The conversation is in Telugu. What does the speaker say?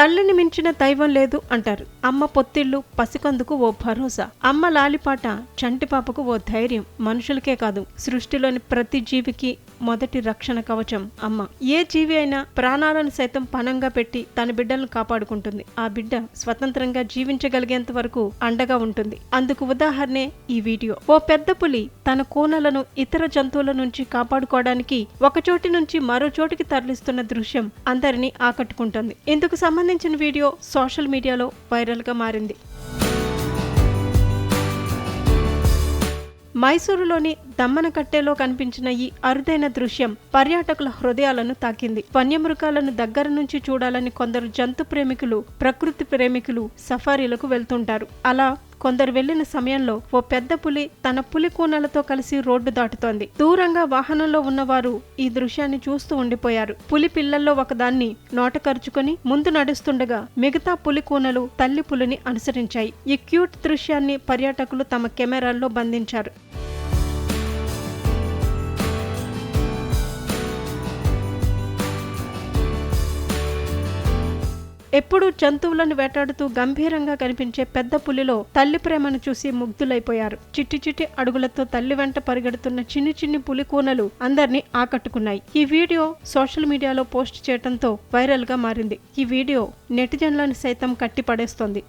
తల్లిని మించిన దైవం లేదు అంటారు. అమ్మ పొత్తిళ్ళు పసికందుకు ఓ భరోసా. అమ్మ లాలిపాట చంటి పాపకు ఓ ధైర్యం మనుషులకే కాదు. సృష్టిలోని ప్రతి జీవికి మొదటి రక్షణ కవచం అమ్మ. ఏ జీవి అయినా ప్రాణాలను సైతం పణంగా పెట్టి తన బిడ్డలను కాపాడుకుంటుంది. ఆ బిడ్డ స్వతంత్రంగా జీవించగలిగేంత వరకు అండగా ఉంటుంది. అందుకు ఉదాహరణే ఈ వీడియో. ఓ పెద్ద పులి తన కూనలను ఇతర జంతువుల నుంచి కాపాడుకోవడానికి ఒక చోటి నుంచి మరో చోటికి తరలిస్తున్న దృశ్యం అందరినీ ఆకట్టుకుంటుంది. ఇందుకు సంబంధించిన వీడియో సోషల్ మీడియాలో వైరల్గా మారింది. మైసూరులోని దమ్మనకట్టెలో కనిపించిన ఈ అరుదైన దృశ్యం పర్యాటకుల హృదయాలను తాకింది. వన్యమృగాలను దగ్గర నుంచి చూడాలని కొందరు జంతు ప్రేమికులు ప్రకృతి ప్రేమికులు సఫారీలకు వెళ్తుంటారు. అలా కొందరు వెళ్ళిన సమయంలో ఓ పెద్ద పులి తన పులి కూనలతో కలిసి రోడ్డు దాటుతోంది. దూరంగా వాహనంలో ఉన్నవారు ఈ దృశ్యాన్ని చూస్తూ ఉండిపోయారు. పులి పిల్లల్లో ఒకదాన్ని నోటకరుచుకొని ముందు నడుస్తుండగా మిగతా పులి కూనలు తల్లి పులిని అనుసరించాయి. ఈ క్యూట్ దృశ్యాన్ని పర్యాటకులు తమ కెమెరాల్లో బంధించారు. ఎప్పుడూ జంతువులను వేటాడుతూ గంభీరంగా కనిపించే పెద్ద పులిలో తల్లి ప్రేమను చూసి ముగ్ధులైపోయారు. చిట్టి చిట్టి అడుగులతో తల్లి వెంట పరిగెడుతున్న చిన్ని చిన్ని పులి కూనలు అందరినీ ఆకట్టుకున్నాయి. ఈ వీడియో సోషల్ మీడియాలో పోస్ట్ చేయడంతో వైరల్గా మారింది. ఈ వీడియో నెటిజన్లను సైతం కట్టిపడేస్తోంది.